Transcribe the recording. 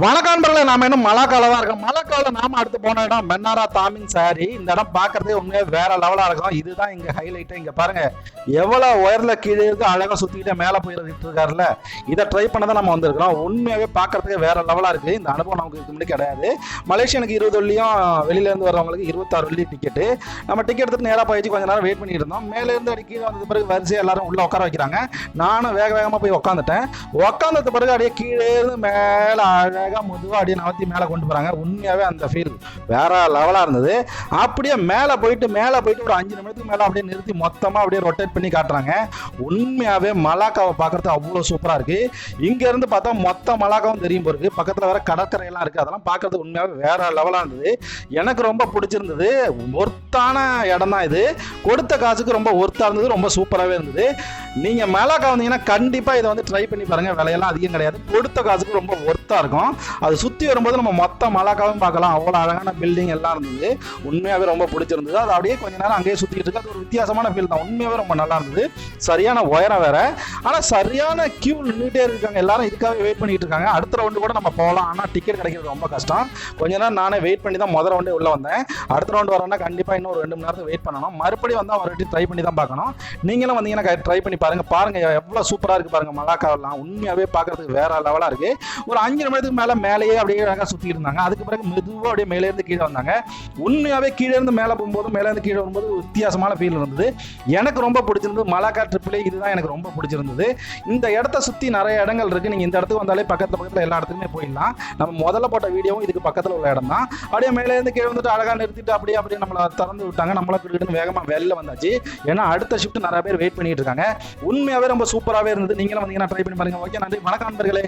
வணக்கம் நண்பர்களே நாம இன்னும் மழைக்கால தான் இருக்கோம். மழை காலம் நாம அடுத்து போன இடம் மென்னாரா தாமின் சாரி இந்த இடம் பார்க்கறதே உண்மையாக வேற லெவலாக இருக்கும். இதுதான் இங்கே ஹைலைட்டு இங்கே பாருங்க. எவ்வளோ உயரில் கீழே இருக்கு அழகாக சுற்றிக்கிட்டே மேலே போயிட்டு இருக்காருல்ல. இதை ட்ரை பண்ண தான் நம்ம வந்திருக்கிறோம். உண்மையாகவே பார்க்கறதுக்கு வேற லெவலாக இருக்குது இந்த அனுபவம் நமக்கு இதுக்கு முன்னாடி கிடையாது. மலேசியனுக்கு இருபது வெள்ளியும் வெளியிலேருந்து வரவங்களுக்கு இருபத்தாறு வெள்ளி டிக்கெட்டு நம்ம டிக்கெட் எடுத்துட்டு நேராக போயிடுச்சு கொஞ்ச நேரம் வெயிட் பண்ணிட்டு இருந்தோம். மேலேருந்து அடி கீழே வந்தது பிறகு வரிசையாக எல்லாரும் உள்ளே உட்கார வைக்கிறாங்க. நானும் வேக வேகமாக போய் உட்காந்துட்டேன். உட்காந்தது பிறகு அப்படியே கீழே இருந்து மேல அழகா மெதுவா அப்படியே நவத்தி மேல கொண்டு போறாங்க. உண்மையாவே அந்த ஃபீல் வேற லெவலா இருந்தது. அப்படியே மேல போயிட்டு மேல போயிட்டு ஒரு அஞ்சு நிமிடத்துக்கு மேல அப்படியே நிறுத்தி மொத்தமா அப்படியே ரொட்டேட் பண்ணி காட்டுறாங்க. உண்மையாவே மலாக்காவை பார்க்கறது அவ்வளோ சூப்பரா இருக்கு. இங்க இருந்து பார்த்தா மொத்த மலாக்காவும் தெரியும் போருக்கு பக்கத்துல வேற கடற்கரை எல்லாம் இருக்கு. அதெல்லாம் பார்க்கறது உண்மையாவே வேற லெவலா இருந்தது. எனக்கு ரொம்ப பிடிச்சிருந்தது. ஒர்த்தான இடம் தான் இது. கொடுத்த காசுக்கு ரொம்ப ஒர்த்தா இருந்தது. ரொம்ப சூப்பராகவே இருந்தது. நீங்க மலாக்கா வந்தீங்கன்னா கண்டிப்பா இதை வந்து ட்ரை பண்ணி பாருங்க. விலையெல்லாம் அதிகம் கிடையாது. கொடுத்த காசுக்கு ரொம்ப ஒர்த்தா இருக்கும். அது சுத்தி வரும்போது நம்ம மொத்த மலாக்காவும் பார்க்கலாம். அவ்வளோ அழகான பில்டிங் எல்லாம் இருந்தது. உண்மையாவே ரொம்ப பிடிச்சிருந்தது. அது அப்படியே கொஞ்ச நேரம் அங்கேயே சுத்திட்டு இருக்க அது ஒரு வித்தியாசமான ஃபீல் தான். உண்மையாகவே ரொம்ப நல்லா இருந்தது. சரியான உயரம் வேற. ஆனால் சரியான கியூ நின்றுட்டே இருக்காங்க. எல்லாரும் இதுக்காக வெயிட் பண்ணிட்டு இருக்காங்க. அடுத்த ரவுண்டு கூட நம்ம போகலாம். ஆனால் டிக்கெட் கிடைக்கிறது ரொம்ப கஷ்டம். கொஞ்ச நேரம் நானே வெயிட் பண்ணி தான் முதல் ரவுண்டே உள்ளே வந்தேன். அடுத்த ரவுண்டு வரணும்னா கண்டிப்பாக இன்னும் ஒரு ரெண்டு மணி நேரத்துக்கு வெயிட் பண்ணணும். மறுபடியும் வந்து அவர்கிட்ட வாட்டி ட்ரை பண்ணி தான் பார்க்கணும். நீங்களும் வந்தீங்கன்னா ட்ரை பண்ணி பாருங்க. பாருங்க எவ்வளோ சூப்பராக இருக்குது பாருங்கள் மலாக்காவெல்லாம். உண்மையாகவே பார்க்குறதுக்கு வேற லெவலாக இருக்குது ஒரு அஞ்சு நிமிடத்துக்கு மேலே மேலேயே அப்படியே அழகாக சுற்றிட்டு இருந்தாங்க. அதுக்கு பிறகு மெதுவாக அப்படியே மேலே இருந்து கீழே வந்தாங்க. உண்மையாகவே கீழே இருந்து மேலே போகும்போது மேலேருந்து கீழே வரும்போது வித்தியாசமான வித்தியாசமான ஃபீல் இருந்தது. எனக்கு ரொம்ப பிடிச்சிருந்தது. மலாக்கா ட்ரிப்ளே இதுதான் எனக்கு ரொம்ப பிடிச்சிருந்தது. இந்த இடத்த சுற்றி நிறைய இடங்கள் இருக்குது நீங்கள் இந்த இடத்துக்கு வந்தாலே பக்கத்து பக்கத்தில் எல்லா இடத்துலையுமே போயிடலாம். நம்ம முதல்ல போட்ட வீடியோவும் இதுக்கு பக்கத்தில் உள்ள இடம் தான். அப்படியே மேலே இருந்து கீழே வந்துட்டு அழகாக நிறுத்திட்டு அப்படியே அப்படியே நம்மளை திறந்து விட்டாங்க. நம்மளை கிட்ட வேகமாக வெளில வந்தாச்சு. ஏன்னா அடுத்த ஷிஃப்ட் நிறைய பேர் வெயிட் பண்ணிட்டு இருக்காங்க. உண்மையாகவே ரொம்ப சூப்பராகவே இருந்தது. நீங்களும் வந்தீங்கன்னா ட்ரை பண்ணி பாருங்க. ஓகே நன்றி. வணக்கம் நண்பர்களே.